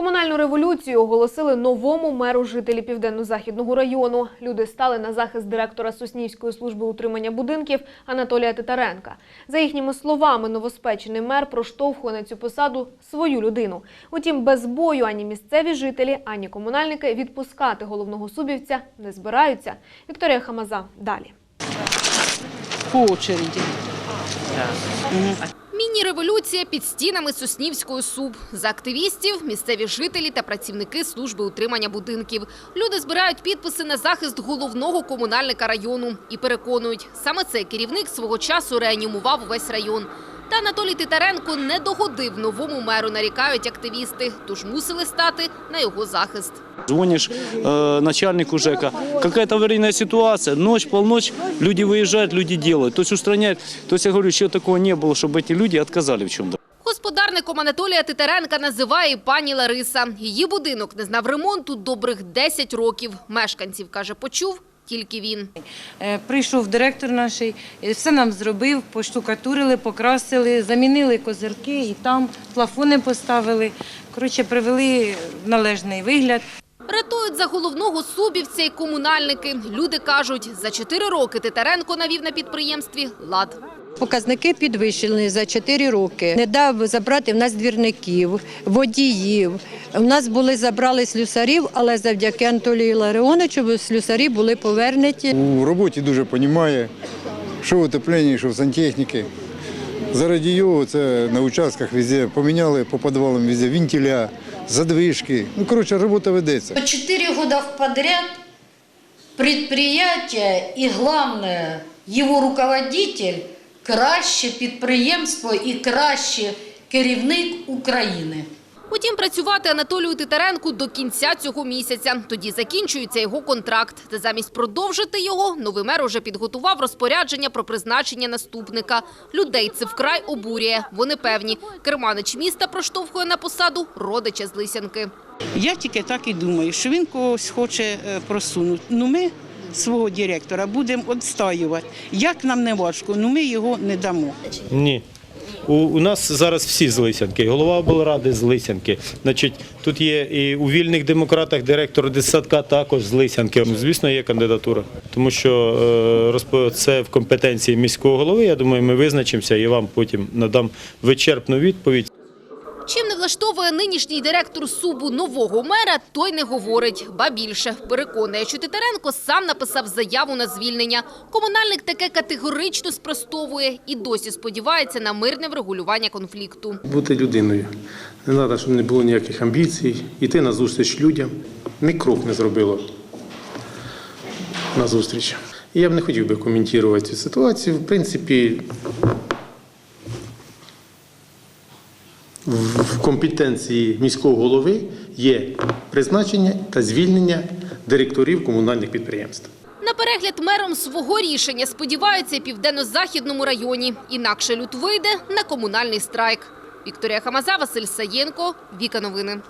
Комунальну революцію оголосили новому меру жителі південно-західного району. Люди стали на захист директора Соснівської служби утримання будинків Анатолія Титаренка. За їхніми словами, новоспечений мер проштовхує на цю посаду свою людину. Утім, без бою ані місцеві жителі, ані комунальники відпускати головного субівця не збираються. Вікторія Хамаза далі. по очереди. Міні-революція під стінами Соснівської СУБ. За активістів – місцеві жителі та працівники служби утримання будинків. Люди збирають підписи на захист головного комунальника району. І переконують, саме цей керівник свого часу реанімував весь район. Та Анатолій Титаренко не догодив новому меру, нарікають активісти. Тож мусили стати на його захист. Звонишь э, начальнику ЖЭКа, какая-то аварийная ситуация, ночь, полночь, люди выезжают, люди делают, то есть устраняют. То есть я говорю, еще такого не было, чтобы эти люди отказали в чем-то. Господарником Анатолія Титаренка називає і пані Лариса. Її будинок не знав ремонту добрих 10 років. Мешканців, каже, почув тільки він. Е, Прийшов директор наш, е, все нам зробив, поштукатурили, покрасили, замінили козирки і там плафони поставили. Коротше, привели в належний вигляд. Рятують за головного субівця і комунальники. Люди кажуть, за чотири роки Титаренко навів на підприємстві лад. Показники підвищені за 4 роки. Не дав забрати в нас двірників, водіїв. У нас були забрали слюсарів, але завдяки Анатолію Ларіоновичу слюсарі були повернуті. У роботі дуже розуміє, що в утепленні, що в сантехніці. Заради його це на участках везде поміняли по підвалам везде вентиля, задвижки. Ну, коротше, робота ведеться. Четыре года подряд предприятие и, главное, его руководитель краще підприємство і краще керівник України. Утім, працювати Анатолію Титаренку до кінця цього місяця. Тоді закінчується його контракт. Та замість продовжити його, новий мер уже підготував розпорядження про призначення наступника. Людей це вкрай обурює. Вони певні. Керманич міста проштовхує на посаду родича з Лисянки. Я тільки так і думаю, що він когось хоче е, просунути. Ну ми свого директора будемо відстоювати. Як нам не важко, ну ми його не дамо. Ні. У, у нас зараз всі з Лисянки. Голова облради з Лисянки. Значить, тут є і у вільних демократах директор дитсадка також з Лисянки. Звісно, є кандидатура. Тому що е, це в компетенції міського голови. Я думаю, ми визначимося і вам потім надам вичерпну відповідь. Чим не влаштовує нинішній директор СУБу нового мера, той не говорить. Ба більше, переконує, що Титаренко сам написав заяву на звільнення. Комунальник таке категорично спростовує і досі сподівається на мирне врегулювання конфлікту. бути людиною. Не треба, щоб не було ніяких амбіцій, йти на зустріч людям. Ні крок не зробило на зустріч. Я б не хотів би коментувати ситуацію. В принципі, в в компетенції міського голови є призначення та звільнення директорів комунальних підприємств. На перегляд мером свого рішення сподіваються південно-західному районі. Інакше люд вийде на комунальний страйк. Вікторія Хамаза, Василь Саєнко, Віка Новини.